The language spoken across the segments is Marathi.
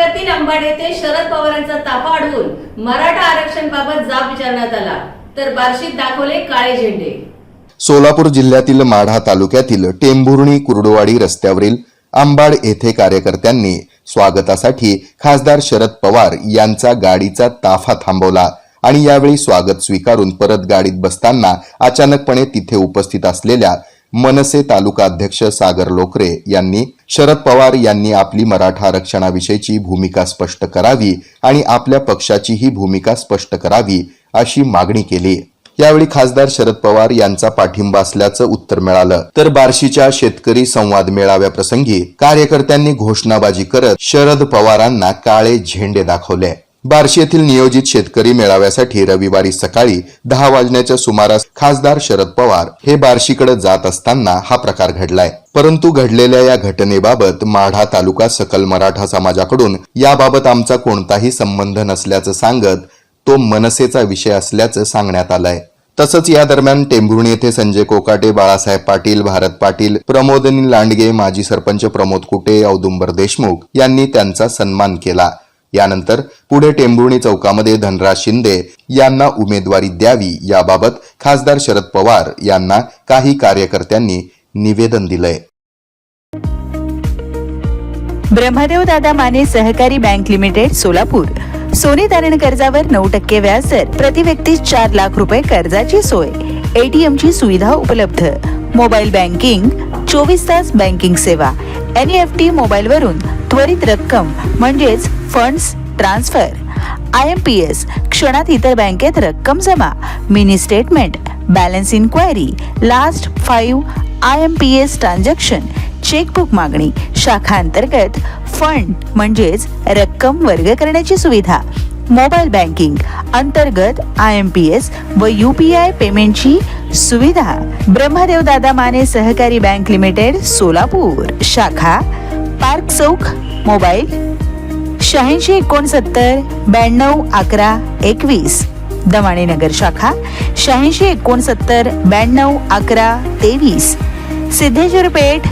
तालुक्यातील अंबाड येथे शरद पवारांचा ताफा अडवून मराठा आरक्षण बाबत जाब विचारण्यात आला. तर बार्शीत दाखवले काळे झेंडे. सोलापूर जिल्ह्यातील माढा तालुक्यातील टेंभुर्णी कुर्डुवाडी रस्त्यावरील आंबाड येथे कार्यकर्त्यांनी स्वागतासाठी खासदार शरद पवार यांचा गाडीचा ताफा थांबवला आणि यावेळी स्वागत स्वीकारून परत गाडीत बसताना अचानकपणे तिथे उपस्थित असलेल्या मनसे तालुका अध्यक्ष सागर लोकरे यांनी शरद पवार यांनी आपली मराठा आरक्षणाविषयीची भूमिका स्पष्ट करावी आणि आपल्या पक्षाचीही भूमिका स्पष्ट करावी अशी मागणी केली. यावेळी खासदार शरद पवार यांचा पाठिंबा असल्याचं उत्तर मिळालं. तर बार्शीच्या शेतकरी संवाद मेळाव्याप्रसंगी कार्यकर्त्यांनी घोषणाबाजी करत शरद पवारांना काळे झेंडे दाखवले. बार्शी येथील नियोजित शेतकरी मेळाव्यासाठी रविवारी सकाळी दहा वाजण्याच्या सुमारास खासदार शरद पवार हे बार्शीकडे जात असताना हा प्रकार घडलाय. परंतु घडलेल्या या घटनेबाबत माढा तालुका सकल मराठा समाजाकडून याबाबत आमचा कोणताही संबंध नसल्याचं सांगत तो मनसेचा विषय असल्याचं सांगण्यात आलंय. तसंच या दरम्यान टेंभुर्णी येथे संजय कोकाटे बाळासाहेब पाटील भारत पाटील प्रमोदनी लांडगे माजी सरपंच प्रमोद कुटे औदुंबर देशमुख यांनी त्यांचा सन्मान केला. यानंतर पुढे टेंभुर्णी चौकामध्ये धनराज शिंदे यांना उमेदवारी द्यावी याबाबत खासदार शरद पवार यांना काही कार्यकर्त्यांनी निवेदन दिलंय. ब्रह्मदेव दादा माने सहकारी बँक लिमिटेड सोलापूर. सोने तारण कर्जावर नऊ टक्के व्याजदर प्रति व्यक्ती चार लाख रुपये कर्जाची सोय. एटीएम ची सुविधा उपलब्ध. मोबाईल बँकिंग चोवीस तास बँकिंग सेवा. एन एफ टी मोबाईल वरून त्वरित रक्कम म्हणजेच funds transfer I M P S क्षणात इतर बँकेत रक्कम जमा. Mini statement balance enquiry last five I M P S transaction chequebook मागणी शाखा अंतर्गत फंड म्हणजेच रक्कम वर्ग करण्याची सुविधा. मोबाईल बँकिंग अंतर्गत आय एम पी एस व यू पी आय पेमेंटची सुविधा. ब्रह्मदेव दादा माने सहकारी बँक लिमिटेड सोलापूर. शाखा पार्क चौक मोबाईल शहाऐंशी एकोणसत्तर ब्याण्णव अकरा एकवीस. दमाणीनगर शाखा शहाऐंशी एकोणसत्तर ब्याण्णव अकरा तेवीस. सिद्धेश्वर पेठ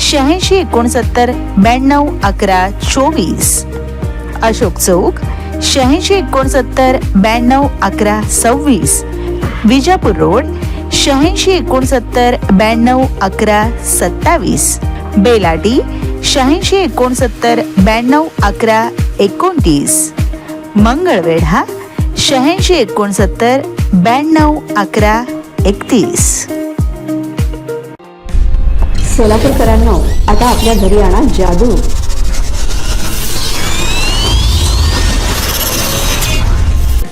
शहाऐंशी एकोणसत्तर ब्याण्णव अकरा चोवीस. अशोक चौक शहाऐंशी एकोणसत्तर ब्याण्णव अकरा सव्वीस. विजापूर रोड शहाऐंशी एकोणसत्तर ब्याण्णव अकरा सत्तावीस. बेलाटी शहाऐंशी एकोणसत्तर ब्याण्णव अकरा एकोणतीस. मंगळवेढा शहाऐंशी एकोणसत्तर ब्याण्णव अकरा एकतीस. सोलापूरकरांनो आता आपल्या घरी आणा जादू.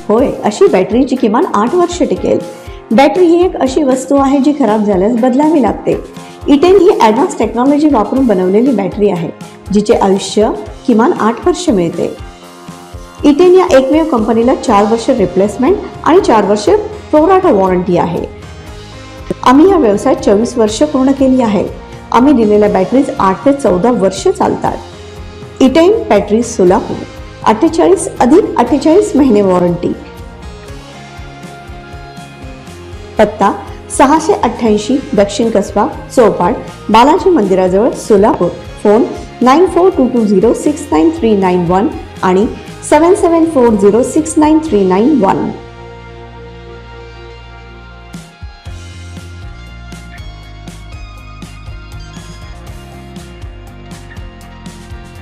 होय अशी बॅटरी जी किमान आठ वर्ष टिकेल. बॅटरी ही एक अशी वस्तू आहे जी खराब झाल्यास बदलावी लागते. इटेन ही ॲडव्हान्स टेक्नॉलॉजी वापरून बनवलेली बॅटरी आहे जिचे आयुष्य किमान आठ वर्ष मिळते. इटेन या एकमेव कंपनीला चार वर्ष रिप्लेसमेंट आणि चार वर्ष प्रोराटा वॉरंटी आहे. आम्ही या व्यवसायात चोवीस वर्ष पूर्ण केली आहे. आम्ही दिलेल्या बॅटरीज आठ ते चौदा वर्ष चालतात. इटेन बॅटरी सोलापूर अठ्ठेचाळीस अधिक अठ्ठेचाळीस महिने वॉरंटी पत्ता सहाशे अठ्ठ्याऐंशी दक्षिण कसबा चौपाट बालाजी मंदिराजवळ Solapur. Phone nine four two two zero six nine three nine one आणि seven seven four zero six nine three nine one.